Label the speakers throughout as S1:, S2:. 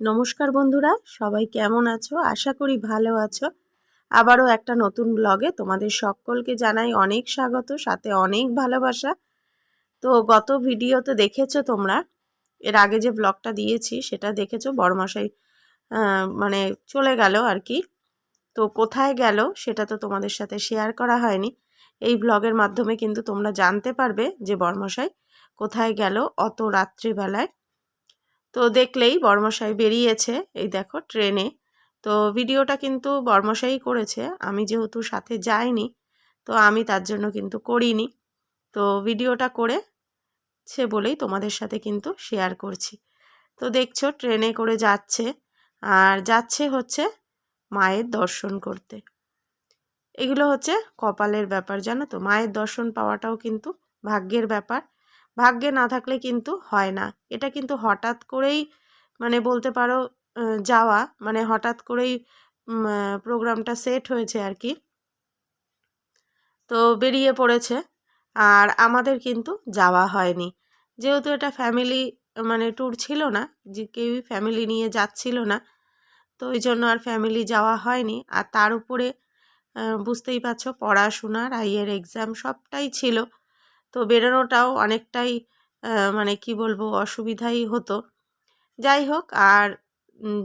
S1: নমস্কার বন্ধুরা, সবাই কেমন আছো? আশা করি ভালো আছো। আবারও একটা নতুন ব্লগে তোমাদের সকলকে জানাই অনেক স্বাগত, সাথে অনেক ভালোবাসা। তো গত ভিডিওতে দেখেছ তোমরা, এর আগে যে ব্লগটা দিয়েছি, সেটা দেখেছ? বড়মশাই মানে চলে গেল আর কি। তো কোথায় গেল, সেটা তো তোমাদের সাথে শেয়ার করা হয়নি। এই ব্লগের মাধ্যমে কিন্তু তোমরা জানতে পারবে যে বর্মশাই কোথায় গেল অত রাত্রিবেলায়। তো দেখলেই বর্মশাই বেরিয়েছে, এই দেখো ট্রেনে। তো ভিডিওটা কিন্তু বর্মশাই করেছে, আমি যেহেতু সাথে যাইনি, তো আমি তার জন্য কিন্তু করিনি। তো ভিডিওটা করে সে বলেই তোমাদের সাথে কিন্তু শেয়ার করছি। তো দেখছ ট্রেনে করে যাচ্ছে, আর যাচ্ছে হচ্ছে মায়ের দর্শন করতে। এগুলো হচ্ছে কপালের ব্যাপার, জানো তো? মায়ের দর্শন পাওয়াটাও কিন্তু ভাগ্যের ব্যাপার। ভাগ্যে না থাকলে কিন্তু হয় না। এটা কিন্তু হঠাৎ করেই মানে বলতে পারো যাওয়া মানে হঠাৎ করেই প্রোগ্রামটা সেট হয়েছে আর কি তো বেরিয়ে পড়েছে, আর আমাদের কিন্তু যাওয়া হয়নি। যেহেতু এটা ফ্যামিলি মানে ট্যুর ছিল না, যে কেউই ফ্যামিলি নিয়ে যাচ্ছিল না, তো ওই জন্য আর ফ্যামিলি যাওয়া হয়নি। আর তার উপরে বুঝতেই পারছ, পড়াশোনার, আইয়ের এক্সাম সবটাই ছিল। তো বেরোনোটাও অনেকটাই মানে কি বলব, অসুবিধাই হতো। যাই হোক, আর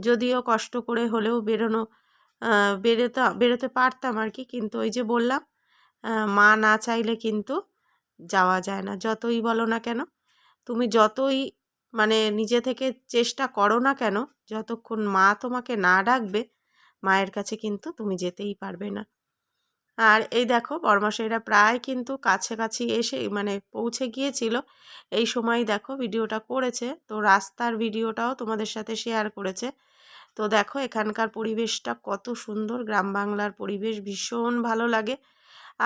S1: যদিও কষ্ট করে হলেও বেরোনো বেরোতে বেরোতে পারতাম আর কি কিন্তু ওই যে বললাম মা না চাইলে কিন্তু যাওয়া যায় না, যতই বলো না কেন। তুমি যতই মানে নিজে থেকে চেষ্টা করো না কেন, যতক্ষণ মা তোমাকে না ডাকবে, মায়ের কাছে কিন্তু তুমি যেতেই পারবে না। আর এই দেখো বরমাসাইরা প্রায় কিন্তু কাছাকাছি এসে মানে পৌঁছে গিয়েছিল। এই সময় দেখো ভিডিওটা করেছে, তো রাস্তার ভিডিওটাও তোমাদের সাথে শেয়ার করেছে। তো দেখো এখানকার পরিবেশটা কত সুন্দর, গ্রাম বাংলার পরিবেশ ভীষণ ভালো লাগে।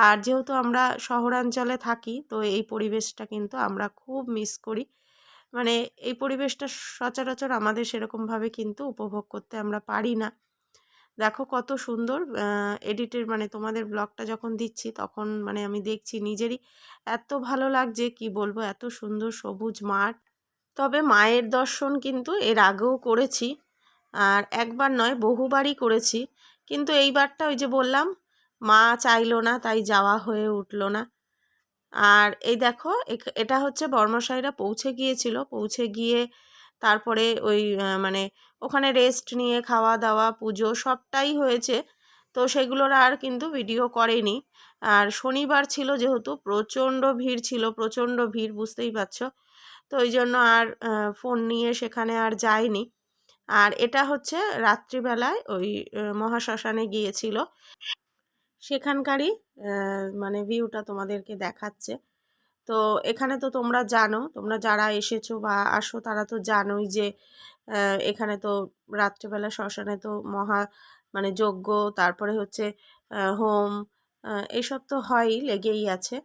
S1: আর যেহেতু আমরা শহরাঞ্চলে থাকি, তো এই পরিবেশটা কিন্তু আমরা খুব মিস করি। মানে এই পরিবেশটা সচরাচর আমাদের সেরকমভাবে কিন্তু উপভোগ করতে আমরা পারি না। দেখো কত সুন্দর এডিটের মানে তোমাদের ব্লগটা যখন দিচ্ছি তখন মানে আমি দেখছি নিজেরই এত ভালো লাগছে, কি বলব? এত সুন্দর সবুজ মাঠ। তবে মায়ের দর্শন কিন্তু এর আগেও করেছি, আর একবার নয়, বহুবারই করেছি। কিন্তু এইবারটা ওই যে বললাম, মা চাইলো না, তাই যাওয়া হয়ে উঠল না। আর এই দেখো এটা হচ্ছে বর্মশাইরা পৌঁছে গিয়েছিল। পৌঁছে গিয়ে তারপরে ওই মানে ওখানে রেস্ট নিয়ে খাওয়া দাওয়া পুজো সবটাই হয়েছে। তো সেগুলোর আর কিন্তু ভিডিও করেনি। আর শনিবার ছিল যেহেতু, প্রচণ্ড ভিড় ছিল, প্রচণ্ড ভিড়, বুঝতেই পারছ? তো ওই জন্য আর ফোন নিয়ে সেখানে আর যায়নি আর এটা হচ্ছে রাত্রিবেলায় ওই মহাশ্মশানে গিয়েছিল। সেখানকারই মানে ভিউটা তোমাদেরকে দেখাচ্ছে। তো এখানে তো তোমরা জানো, তোমরা যারা এসেছ বা আসো তারা তো জানোই যে এখানে তো রাত্রেবেলা শ্মশানে তো মহা মানে যজ্ঞ, তারপরে হচ্ছে হোম এইসব তো হয়ই, লেগেই আছে।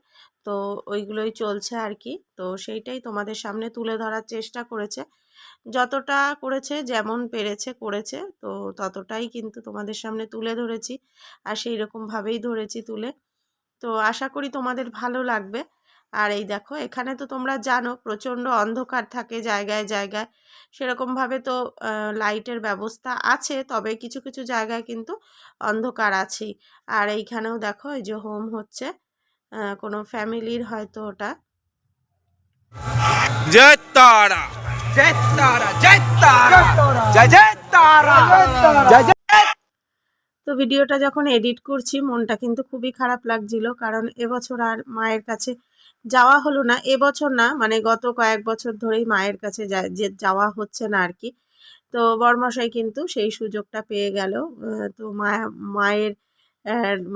S1: তো ওইগুলোই চলছে আর কি তো সেইটাই তোমাদের সামনে তুলে ধরার চেষ্টা করেছে। যতটা করেছে, যেমন পেরেছে, করেছে। তো ততটাই কিন্তু তোমাদের সামনে তুলে ধরেছি। আর সেই রকমভাবেই ধরেছি তুলে। তো আশা করি তোমাদের ভালো লাগবে। আর এই দেখো এখানে তো তোমরা জানো প্রচণ্ড অন্ধকার থাকে জায়গায় জায়গায়। সেরকমভাবে তো লাইটের ব্যবস্থা আছে তবে কিছু কিছু জায়গায় কিন্তু অন্ধকার আছেই। আর এইখানেও দেখো এই যে হোম হচ্ছে কোনো ফ্যামিলির হয়তো ওটা।
S2: জয় তারা! জয় তারা জয় তারা জয় জয় তারা জয় জয়
S1: তো ভিডিওটা যখন এডিট করছি মনটা কিন্তু খুবই খারাপ লাগছিল কারণ এবছর আর মায়ের কাছে যাওয়া হলো না। এবছর না মানে গত কয়েক বছর ধরেই মায়ের কাছে যে যাওয়া হচ্ছে না আর কি। তো বরমশাই কিন্তু সেই সুযোগটা পেয়ে গেল। তো মা, মায়ের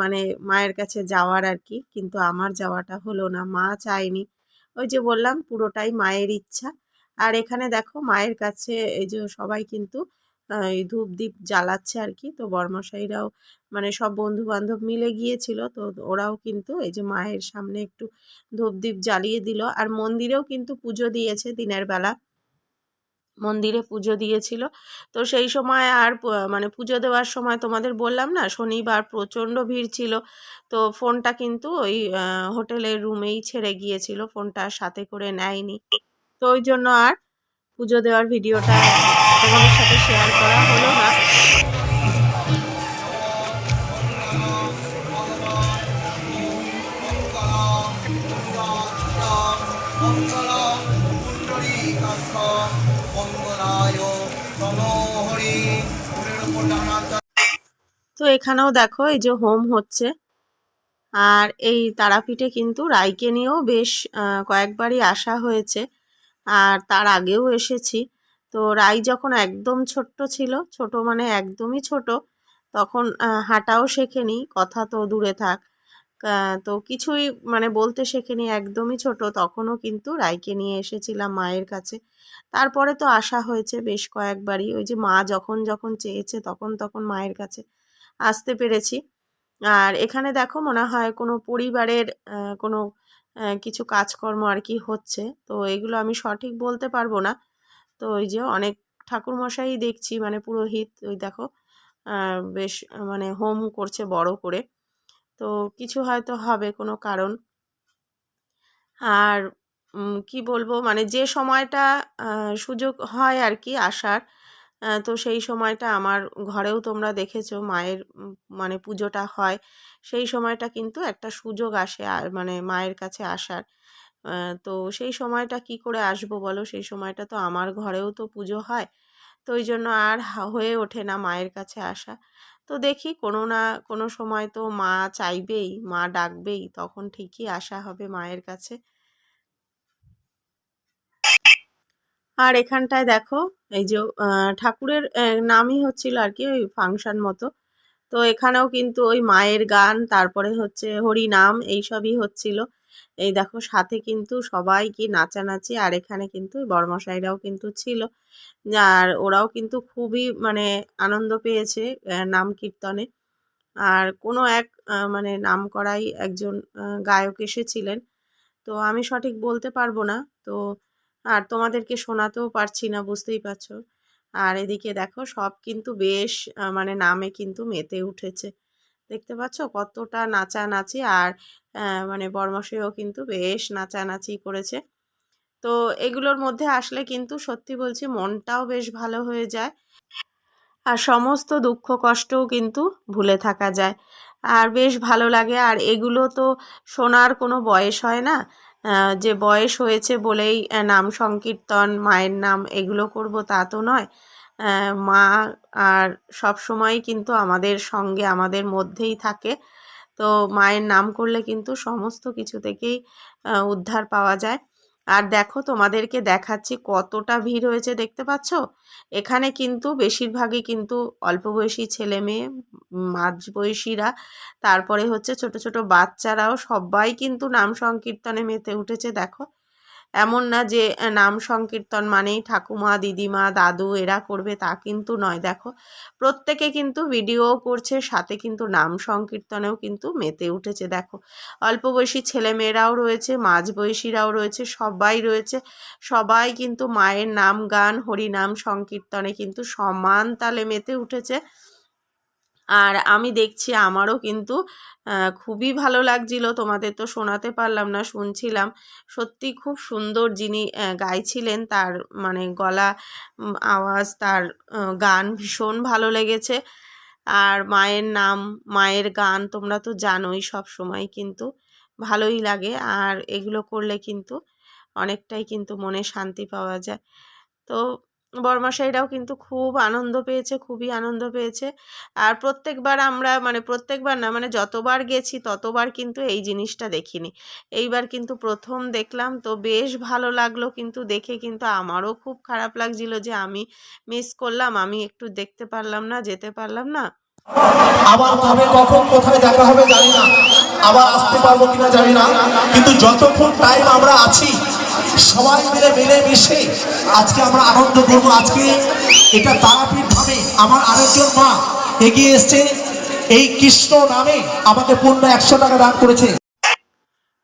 S1: মানে মায়ের কাছে যাওয়ার আর কি, কিন্তু আমার যাওয়াটা হলো না। মা চায়নি। ওই যে বললাম, পুরোটাই মায়ের ইচ্ছা। আর এখানে দেখো, মায়ের কাছে এই যে সবাই কিন্তু এই ধূপ দ্বীপ জ্বালাচ্ছে আর কি। তো বর্মশাইরাও মানে সব বন্ধু বান্ধব মিলে গিয়েছিল। তো ওরাও কিন্তু এই যে মায়ের সামনে একটু ধূপ দ্বীপ জ্বালিয়ে দিল। আর মন্দিরেও কিন্তু পুজো দিয়েছে দিনের বেলা। মন্দিরে পুজো দিয়েছিল। তো সেই সময় আর মানে পুজো দেওয়ার সময় তোমাদের বললাম না, শনিবার প্রচণ্ড ভিড় ছিল। তো ফোনটা কিন্তু ওই হোটেলের রুমেই ছেড়ে গিয়েছিল। ফোনটা সাথে করে নেয়নি। তো ওই জন্য আর পুজো দেওয়ার ভিডিওটা তোমাদের সাথে শেয়ার করা হলো না। তো এখানেও দেখো এই যে হোম হচ্ছে। আর এই তারাপীঠে কিন্তু রাইকে নিয়েও বেশ কয়েকবারই আসা হয়েছে। আর তার আগেও এসেছি। তো রাই যখন একদম ছোট্ট ছিল, ছোট মানে একদমই ছোট, তখন হাঁটাও শেখেনি, কথা তো দূরে থাক। তো কিছুই মানে বলতে শেখেনি, একদমই ছোট। তখনও কিন্তু রাইকে নিয়ে এসেছিলাম মায়ের কাছে। তারপরে তো আসা হয়েছে বেশ কয়েকবারই। ওই যে মা যখন যখন চেয়েছে, তখন তখন মায়ের কাছে। আসতে পেরেছি। আর এখানে দেখো মনে হয় কোনো পরিবারের কোনো কিছু কাজকর্ম আর কি হচ্ছে। তো এগুলো আমি সঠিক বলতে পারব না। তো ওই যে অনেক ঠাকুরমশাই দেখছি মানে পুরোহিত ওই দেখো বেশ মানে হোম করছে বড় করে। তো কিছু হয়তো হবে কোনো কারণ। আর কি বলব মানে যে সময়টা সুযোগ হয় আর কি আসার তো সেই সময়টা আমার ঘরেও তোমরা দেখেছ মায়ের মানে পুজোটা হয়। সেই সময়টা কিন্তু একটা সুযোগ আসে মানে মায়ের কাছে আসার। তো সেই সময়টা কি করে আসব বলো? সেই সময়টা তো আমার ঘরেও তো পুজো হয়। তো ওই জন্য আর হয়ে ওঠে না মায়ের কাছে আসা। তো দেখি কোনো না কোনো সময় তো মা চাইবেই, মা ডাকবেই, তখন ঠিকই আসা হবে মায়ের কাছে। আর এখানটায় দেখো, এই যে ঠাকুরের নামই হচ্ছিল আর কি ওই ফাংশন মতো। তো এখানেও কিন্তু ওই মায়ের গান, তারপরে হচ্ছে হরি নাম এইসবই হচ্ছিল। এই দেখো, সাথে কিন্তু সবাই কি নাচানাচি, আর এখানে কিন্তু বড়মশাইরাও কিন্তু ছিল। আর ওরাও কিন্তু খুবই মানে আনন্দ পেয়েছে নাম কীর্তনে। আর কোনো এক মানে নাম করাই একজন গায়ক এসেছিলেন। তো আমি সঠিক বলতে পারব না। তো আর তোমাদেরকে শোনাতেও পারছি না, বুঝতেই পারছ? আর এদিকে দেখো, সব কিন্তু বেশ মানে নামে কিন্তু মেতে উঠেছে। দেখতে পাচ্ছ কতটা নাচানাচি আর মানে বর্মশেও কিন্তু বেশ নাচানাচি করেছে। তো এগুলোর মধ্যে আসলে কিন্তু সত্যি বলছি মনটাও বেশ ভালো হয়ে যায় আর সমস্ত দুঃখ কষ্টও কিন্তু ভুলে থাকা যায়। আর বেশ ভালো লাগে আর এগুলো তো শোনার কোনো বয়স হয় না। যে বয়স হয়েছে বলেই নাম সংকীর্তন, মায়ের নাম এগুলো করব তা তো নয়। মা আর সব সময় কিন্তু আমাদের সঙ্গে, আমাদের মধ্যেই থাকে। তো মায়ের নাম করলে কিন্তু সমস্ত কিছু থেকেই উদ্ধার পাওয়া যায়। আর দেখো তোমাদেরকে দেখাচ্ছি কতটা ভিড় হয়েছে, দেখতে পাচ্ছ? এখানে কিন্তু বেশিরভাগই কিন্তু অল্প বয়সী ছেলে মেয়ে, মাঝ বয়সীরা, তারপরে হচ্ছে ছোট ছোট বাচ্চারাও সবাই কিন্তু নাম সংকীর্তনে মেতে উঠেছে, দেখো। এমন না যে নাম সংকীর্তন মানেই ঠাকুমা, দিদিমা, দাদু এরা করবে তা কিন্তু নয়। দেখো, প্রত্যেকে কিন্তু ভিডিও করছে, সাথে কিন্তু নাম সংকীর্তনেও কিন্তু মেতে উঠেছে। দেখো, অল্প বয়সী ছেলেমেয়েরাও রয়েছে মাঝবয়সীরাও রয়েছে, সবাই রয়েছে। সবাই কিন্তু মায়ের নাম, গান, হরিনাম সংকীর্তনে কিন্তু সমান তালে মেতে উঠেছে। আর আমি দেখছি আমারও কিন্তু খুবই ভালো লাগছিল। তোমাদের তো শোনাতে পারলাম না, শুনছিলাম। সত্যি খুব সুন্দর যিনি গাইছিলেন, তার মানে গলা আওয়াজ, তার গান ভীষণ ভালো লেগেছে। আর মায়ের নাম, মায়ের গান তোমরা তো জানোই সব সময় কিন্তু ভালোই লাগে। আর এগুলো করলে কিন্তু অনেকটাই কিন্তু মনে শান্তি পাওয়া যায়। তো বরমাসাইরাও কিন্তু খুব আনন্দ পেয়েছে, খুবই আনন্দ পেয়েছে। আর প্রত্যেকবার আমরা মানে প্রত্যেকবার না মানে যতবার গেছি ততবার কিন্তু এই জিনিসটা দেখিনি। এইবার কিন্তু প্রথম দেখলাম তো বেশ ভালো লাগল কিন্তু দেখে কিন্তু আমারও খুব খারাপ লাগছিল যে আমি মিস করলাম, আমি একটু দেখতে পারলাম না, যেতে পারলাম না।
S3: আবার কবে কখন কোথায় দেখা হবে জানি না। আবার আসতে পারব কিনা জানি না। কিন্তু যতক্ষণ টাইম আমরা আছি সবাই মিলে মিলে মিশে আজকে আমরা আনন্দ করব। আজকে এটা তারাপীঠ ধামে আমার আরেকজন মা এগিয়ে এসছে। এই কৃষ্ণ নামে আমাকে পূর্ণ একশো টাকা দান করেছে।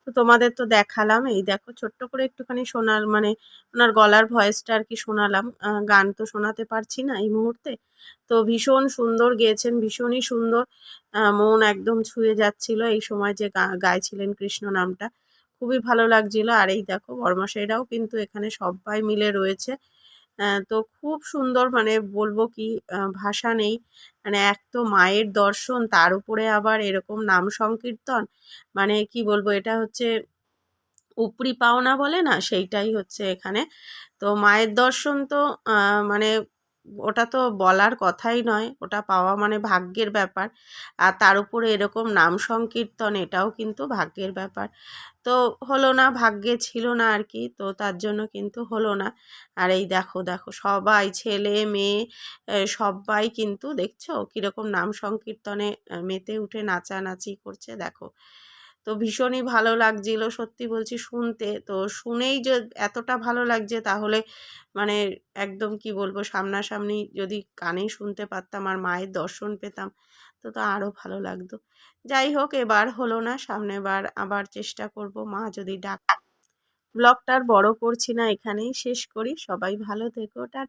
S1: তো তোমাদের তো দেখালাম, এই দেখো ছোট্ট করে একটুখানি শোনার মানে ওনার গলার ভয়েসটা আর কি শোনালাম। গান তো শোনাতে পারছি না এই মুহূর্তে। তো ভীষণ সুন্দর গেয়েছেন, ভীষণই সুন্দর। মন একদম ছুঁয়ে যাচ্ছিল এই সময় যে গাইছিলেন কৃষ্ণ নামটা। খুবই ভালো লাগছিল। আর এই দেখো বর্মাশাইরাও কিন্তু এখানে সবাই মিলে রয়েছে। তো খুব সুন্দর মানে বলব কি ভাষা নেই। মানে এক তো মায়ের দর্শন, তার উপরে আবার এরকম নাম সংকীর্তন। মানে কি বলব, এটা হচ্ছে উপরি পাওনা বলে না, সেইটাই হচ্ছে এখানে। তো মায়ের দর্শন তো মানে ওটা তো বলার কথাই নয়, ওটা পাওয়া মানে ভাগ্যের ব্যাপার। আর তার উপরে এরকম নাম সংকীর্তন, এটাও কিন্তু ভাগ্যের ব্যাপার। তো হলো না, ভাগ্যে ছিল না আর কি, তো তার জন্য কিন্তু হলো না। আর এই দেখো দেখো, সবাই ছেলে, মেয়ে সবাই কিন্তু দেখছ কীরকম নাম সংকীর্তনে মেতে উঠে নাচানাচি করছে, দেখো। তো ভীষণই ভালো লাগছিল সত্যি বলছি শুনতে। তো শুনেই যে এতটা ভালো লাগছে তাহলে মানে একদম কি বলব সামনাসামনি যদি কানে শুনতে পারতাম আর মায়ের দর্শন পেতাম তো তো আরও ভালো লাগতো। যাই হোক এবার হলো না, সামনে বার আবার চেষ্টা করব মা যদি ডাক। ব্লগটার বড় করছি না, এখানেই শেষ করি। সবাই ভালো থেকো, টাটা।